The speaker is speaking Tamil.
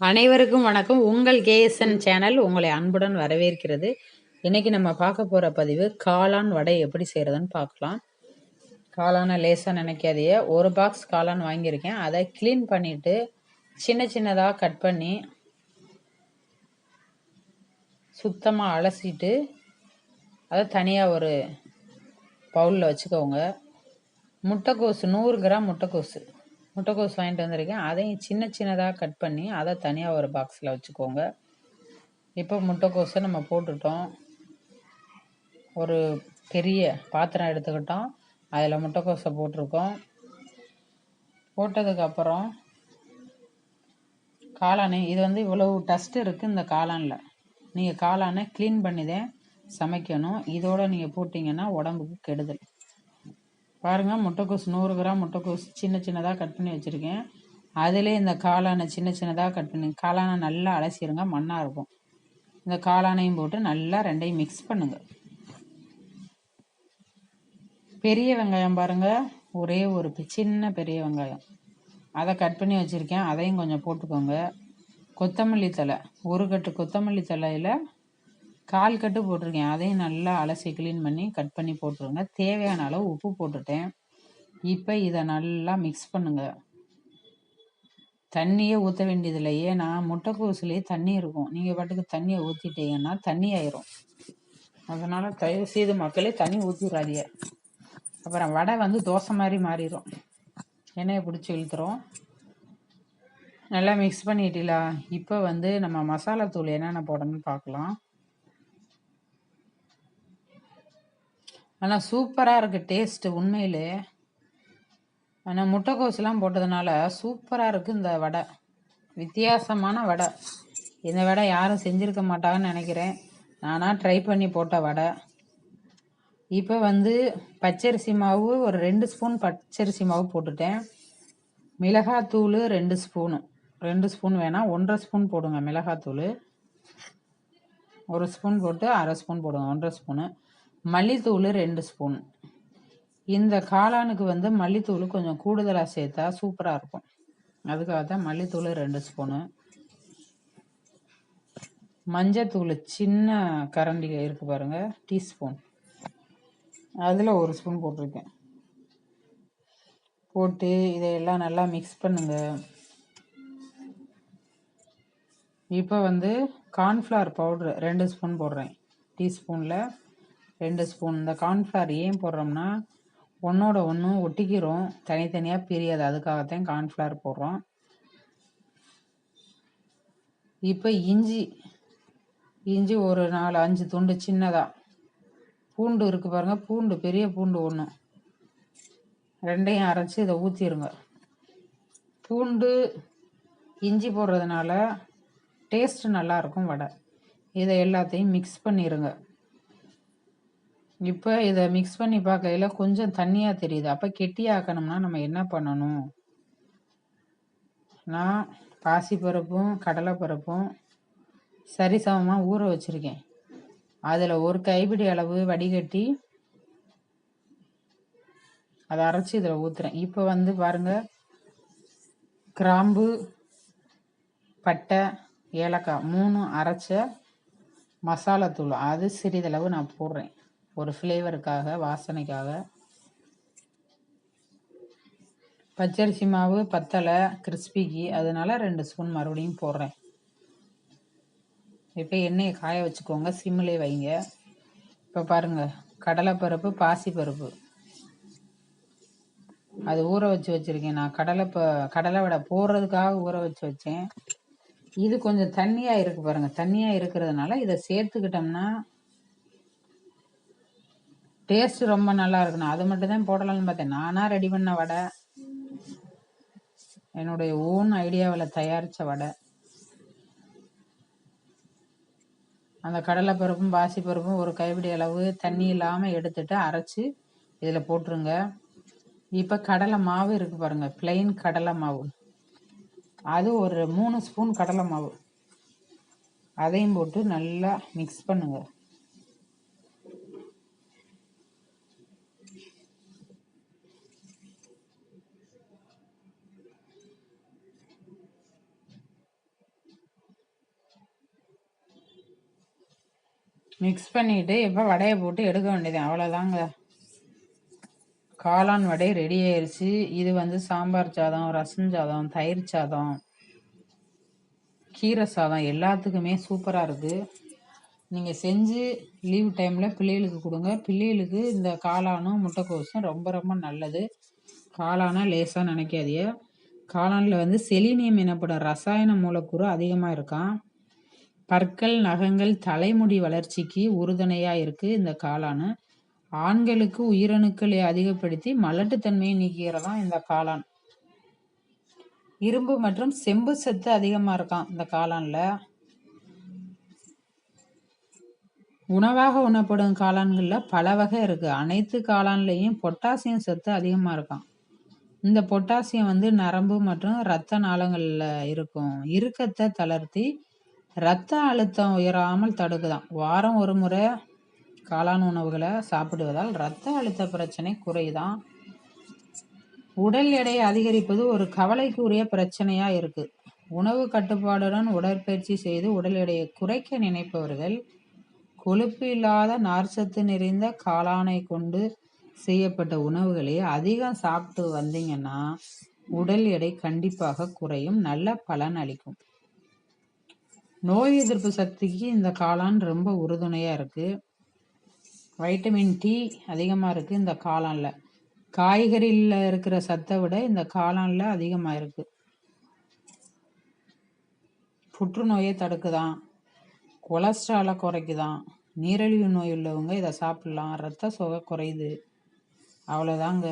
அனைவருக்கும் வணக்கம். உங்கள் கேஎஸ்என் சேனல் உங்களை அன்புடன் வரவேற்கிறது. இன்னைக்கு நம்ம பார்க்க போகிற பதிவு காளான் வடை எப்படி செய்கிறதுன்னு பார்க்கலாம். காளானை லேசாக நினைக்காதையே ஒரு பாக்ஸ் காளான் வாங்கியிருக்கேன். அதை க்ளீன் பண்ணிவிட்டு சின்ன சின்னதாக கட் பண்ணி சுத்தமாக அலசிட்டு அதை தனியாக ஒரு பவுலில் வச்சுக்கோங்க. முட்டைக்கோசு நூறு கிராம் முட்டைக்கோசு. முட்டைக்கோஸ் வாங்கிட்டு வந்திருக்கேன். அதையும் சின்ன சின்னதாக கட் பண்ணி அதை தனியாக ஒரு பாக்ஸில் வச்சுக்கோங்க. இப்போ முட்டைக்கோஸை நம்ம போட்டுட்டோம். ஒரு பெரிய பாத்திரம் எடுத்துக்கிட்டோம். அதில் முட்டைக்கோஸை போட்டிருக்கோம். போட்டதுக்கப்புறம் காளானே இது வந்து இவ்வளவு டஸ்ட் இருக்குது இந்த காளானில். நீங்கள் காளானை க்ளீன் பண்ணி தான் சமைக்கணும். இதோடு நீங்கள் போட்டிங்கன்னா உடம்புக்கு கெடுதல். பாருங்கள் முட்டைக்கோஸ் நூறு கிராம் முட்டைக்கோஸ் சின்ன சின்னதாக கட் பண்ணி வச்சுருக்கேன். அதிலே இந்த காளானை சின்ன சின்னதாக கட் பண்ணி காளானை நல்லா அலசிடுங்க மண்ணாக இருக்கும். இந்த காளானையும் போட்டு நல்லா ரெண்டையும் மிக்ஸ் பண்ணுங்கள் பெரிய வெங்காயம் பாருங்கள் ஒரே ஒரு சின்ன பெரிய வெங்காயம். அதை கட் பண்ணி வச்சுருக்கேன் அதையும் கொஞ்சம் போட்டுக்கோங்க. கொத்தமல்லி தலை ஒரு கட்டு கொத்தமல்லி தலையில் கால் கட்டு போட்டிருக்கேன். அதையும் நல்லா அலசி க்ளீன் பண்ணி கட் பண்ணி போட்டுருங்க. தேவையான அளவு உப்பு போட்டுட்டேன். இப்போ இதை நல்லா மிக்ஸ் பண்ணுங்க. தண்ணியே ஊற்ற வேண்டியதில்லை ஏன்னா முட்டைக்கோசுலேயே தண்ணி இருக்கும். நீங்கள் பாட்டுக்கு தண்ணியை ஊற்றிட்டீங்கன்னா தண்ணி ஆயிரும். அதனால் தயவு செய்து மக்களே தண்ணி ஊற்றிடாதீங்க அப்புறம் வடை வந்து தோசை மாதிரி மாறிடும் எண்ணெயை பிடிச்சி இழுத்துரும். நல்லா மிக்ஸ் பண்ணிட்டீங்களா? இப்போ வந்து நம்ம மசாலா தூள் என்னென்ன போடணும்னு பார்க்கலாம். ஆனால் சூப்பராக இருக்குது டேஸ்ட்டு உண்மையிலே. ஆனால் முட்டைக்கோசுலாம் போட்டதுனால சூப்பராக இருக்குது இந்த வடை. வித்தியாசமான வடை. இந்த வடை யாரும் செஞ்சுருக்க மாட்டாங்கன்னு நினைக்கிறேன். நானாக ட்ரை பண்ணி போட்ட வடை. இப்போ வந்து பச்சரிசி மாவு ஒரு ரெண்டு ஸ்பூன் பச்சரிசி மாவு போட்டுட்டேன். மிளகாத்தூள் ரெண்டு ஸ்பூனு ரெண்டு ஸ்பூன் வேணால் ஒன்றரை ஸ்பூன் போடுங்க மிளகாத்தூள். ஒரு ஸ்பூன் போட்டு அரை ஸ்பூன் போடுங்க ஒன்றரை ஸ்பூனு மல்லித்தூள் ரெண்டு ஸ்பூன். இந்த காளானுக்கு வந்து மல்லித்தூள் கொஞ்சம் கூடுதலாக சேர்த்தா சூப்பராக இருக்கும். அதுக்காக தான் மல்லித்தூள் ரெண்டு ஸ்பூனு. மஞ்சத்தூள் சின்ன கரண்டி இருக்குது பாருங்கள் டீஸ்பூன். அதில் ஒரு ஸ்பூன் போட்டிருக்கேன். போட்டு இதையெல்லாம் நல்லா மிக்ஸ் பண்ணுங்க. இப்போ வந்து கார்ன்ஃப்ளவர் பவுட்ரு ரெண்டு ஸ்பூன் போடுறேன். டீஸ்பூனில் ரெண்டு ஸ்பூன். இந்த கார்ன்ஃப்ளவர் ஏன் போடுறோம்னா ஒன்றோட ஒன்று ஒட்டிக்கிறோம். தனித்தனியாக பிரியாது. அதுக்காகத்தான் கார்ன்ஃப்ளவர் போடுறோம். இப்போ இஞ்சி இஞ்சி ஒரு நாலு அஞ்சு துண்டு சின்னதாக பூண்டு இருக்குது பாருங்கள் பூண்டு பெரிய பூண்டு ஒன்று ரெண்டையும் அரைச்சி இதை ஊற்றிடுங்க பூண்டு இஞ்சி போடுறதுனால டேஸ்ட்டு நல்லாயிருக்கும் வடை. இதை எல்லாத்தையும் மிக்ஸ் பண்ணிடுங்க இப்போ இதை மிக்ஸ் பண்ணி பார்க்கையில் கொஞ்சம் தண்ணியாக தெரியுது. அப்போ கெட்டியாக்கணும்னா நம்ம என்ன பண்ணணும்? நான் பாசிப்பருப்பும் கடலைப்பருப்பும் சரிசமமாக ஊற வச்சுருக்கேன். அதில் ஒரு கைப்பிடி அளவு வடிகட்டி அதை அரைச்சி இதில் ஊற்றுறேன் இப்போ வந்து பாருங்கள் கிராம்பு பட்டை ஏலக்காய் மூணு அரைச்ச மசாலாத்தூள் அது சிறிதளவு நான் போடுறேன். ஒரு ஃப்ளேவருக்காக வாசனைக்காக. பச்சரிசி மாவு பத்தலை கிறிஸ்பிக்கு அதனால ரெண்டு ஸ்பூன் மறுபடியும் போடுறேன். இப்போ எண்ணெயை காய வச்சுக்கோங்க சிம்மிலே வைங்க. இப்போ பாருங்கள் கடலைப்பருப்பு பாசிப்பருப்பு. அது ஊற வச்சு வச்சுருக்கேன் நான். கடலை ப கடலை வடை போடுறதுக்காக ஊற வச்சு வச்சேன். இது கொஞ்சம் தண்ணியாக இருக்குது பாருங்கள் தண்ணியாக இருக்கிறதுனால இதை சேர்த்துக்கிட்டோம்னா டேஸ்ட் ரொம்ப நல்லா இருக்கணும் அது மட்டும் தான் போடலாம்னு பார்த்தேன். நானாக ரெடி பண்ண வடை. என்னுடைய ஓன் ஐடியாவில் தயாரித்த வடை. அந்த கடலைப்பருப்பும் பாசிப்பருப்பும் ஒரு கைப்பிடி அளவு தண்ணி இல்லாமல் எடுத்துட்டு அரைச்சி இதில் போட்டுருங்க. இப்போ கடலை மாவு இருக்குது பாருங்கள் பிளெயின் கடலை மாவு. அது ஒரு மூணு ஸ்பூன் கடலை மாவு. அதையும் போட்டு நல்லா மிக்ஸ் பண்ணுங்கள் மிக்ஸ் பண்ணிட்டு இப்போ வடையை போட்டு எடுக்க வேண்டியது. அவ்வளோதாங்க காளான் வடை ரெடி ஆயிடுச்சு இது வந்து சாம்பார் சாதம் ரசம் சாதம் தயிர் சாதம் கீரை சாதம் எல்லாத்துக்குமே சூப்பராக இருக்குது நீங்கள் செஞ்சு லீவ் டைமில் பிள்ளைகளுக்கு கொடுங்க. பிள்ளைகளுக்கு இந்த காளானும் முட்டைக்கோசும் ரொம்ப ரொம்ப நல்லது. காளானா லேசாக நினைக்காதிய காளானில் வந்து செலினியம் எனப்படும் ரசாயன மூலக்கூறு அதிகமாக இருக்கான் பற்கள் நகங்கள் தலைமுடி வளர்ச்சிக்கு உறுதுணையாக இருக்குது இந்த காளான். ஆண்களுக்கு உயிரணுக்களை அதிகப்படுத்தி மலட்டுத்தன்மையை நீக்கிறதான் இந்த காளான். இரும்பு மற்றும் செம்பு சத்து அதிகமாக இருக்கான் இந்த காளானில். உணவாக உணப்படும் காளான்களில் பல வகை இருக்குது அனைத்து காளான்லேயும் பொட்டாசியம் சத்து அதிகமாக இருக்கும். இந்த பொட்டாசியம் வந்து நரம்பு மற்றும் இரத்த நாளங்களில் இருக்கும். இறுக்கத்தை தளர்த்தி ரத்த அழுத்தம் உயராமல் தடுக்குதான். வாரம் ஒரு முறை காளான் உணவுகளை சாப்பிடுவதால் இரத்த அழுத்த பிரச்சனை குறைதான். உடல் எடையை அதிகரிப்பது ஒரு கவலைக்குரிய பிரச்சனையாக இருக்குது உணவு கட்டுப்பாடுடன் உடற்பயிற்சி செய்து உடல் எடையை குறைக்க நினைப்பவர்கள் கொழுப்பு இல்லாத நார்ச்சத்து நிறைந்த காளானை கொண்டு செய்யப்பட்ட உணவுகளை அதிகம் சாப்பிட்டு வந்தீங்கன்னா உடல் எடை கண்டிப்பாக குறையும் நல்ல பலன் அளிக்கும். நோய் எதிர்ப்பு சக்திக்கு இந்த காளான் ரொம்ப உறுதுணையாக இருக்குது வைட்டமின் டி அதிகமாக இருக்குது இந்த காளானில். காய்கறியில் இருக்கிற சத்தை விட இந்த காளானில் அதிகமாக இருக்குது புற்றுநோயை தடுக்குதான். கொலஸ்ட்ராலை குறைக்குதான். நீரிழிவு நோய் உள்ளவங்க இதை சாப்பிட்லாம். ரத்த சுகை குறையுது. அவ்வளோதாங்க